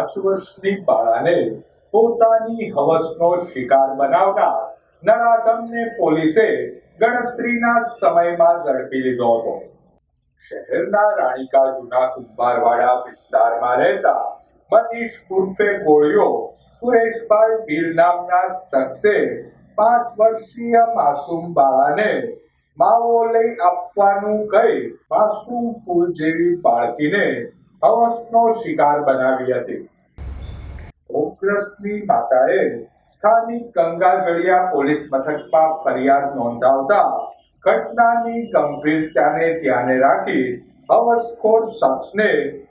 પાંચ વર્ષની બાળાને પોતાની હવસનો શિકાર બનાવનાર નરાધમને પોલીસે ગણતરીના સમયમાં ઝડપી લીધો હતો. શહેરના રાણીકા જૂના કુંભારવાડા વિસ્તારમાં રહેતા મનીષ ઉર્ફે ગોળીઓ સુરેશભાઈ ભીલ નામના શખ્સે પાંચ વર્ષીય માસૂમ બાળાને માવો લઈ આપવાનું કહી માસૂમ ફૂલ જેવી બાળકીને હવસનો શિકાર બનાવી હતી. ભોગગ્રસ્તની માતાએ સ્થાનિક ગંગાજળિયા પોલીસ મથકમાં ફરિયાદ નોંધાવતા ઘટનાની ગંભીરતાને ધ્યાને રાખી હવસખોર શખ્સને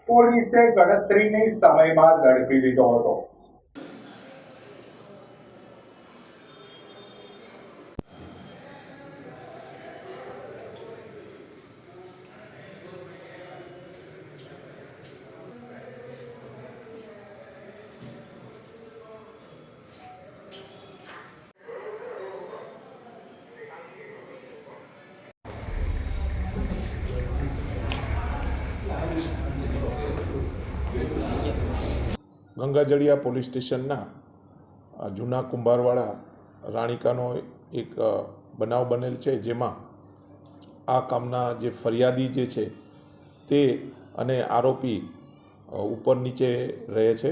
પોલીસે ગણતરીની સમયમાં ઝડપી લીધો હતો. ગંગાજળિયા પોલીસ સ્ટેશનના જૂના કુંભારવાળા રાણીકાનો એક બનાવ બનેલ છે, જેમાં આ કામના જે ફરિયાદી જે છે તે અને આરોપી ઉપર નીચે રહે છે.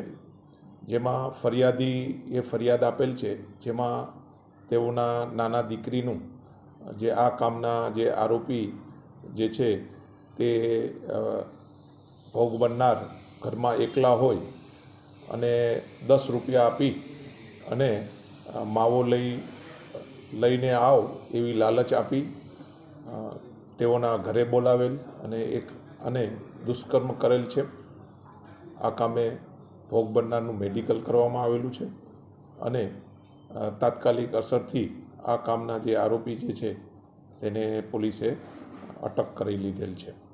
જેમાં ફરિયાદી એ ફરિયાદ આપેલ છે, જેમાં તેઓના નાના દીકરીનું જે આ કામના જે આરોપી જે છે તે ભોગ બનનાર ઘરમાં એકલા હોય અને દસ રૂપિયા આપી અને માવો લઈ, લઈને આવ એવી લાલચ આપી તેઓના ઘરે બોલાવેલ અને એક, અને દુષ્કર્મ કરેલ છે. આ કામે ભોગ બનનારનું મેડિકલ કરવામાં આવેલું છે અને તાત્કાલિક અસરથી આ કામના જે આરોપી જે છે તેને પોલીસે અટક કરી લીધેલ છે.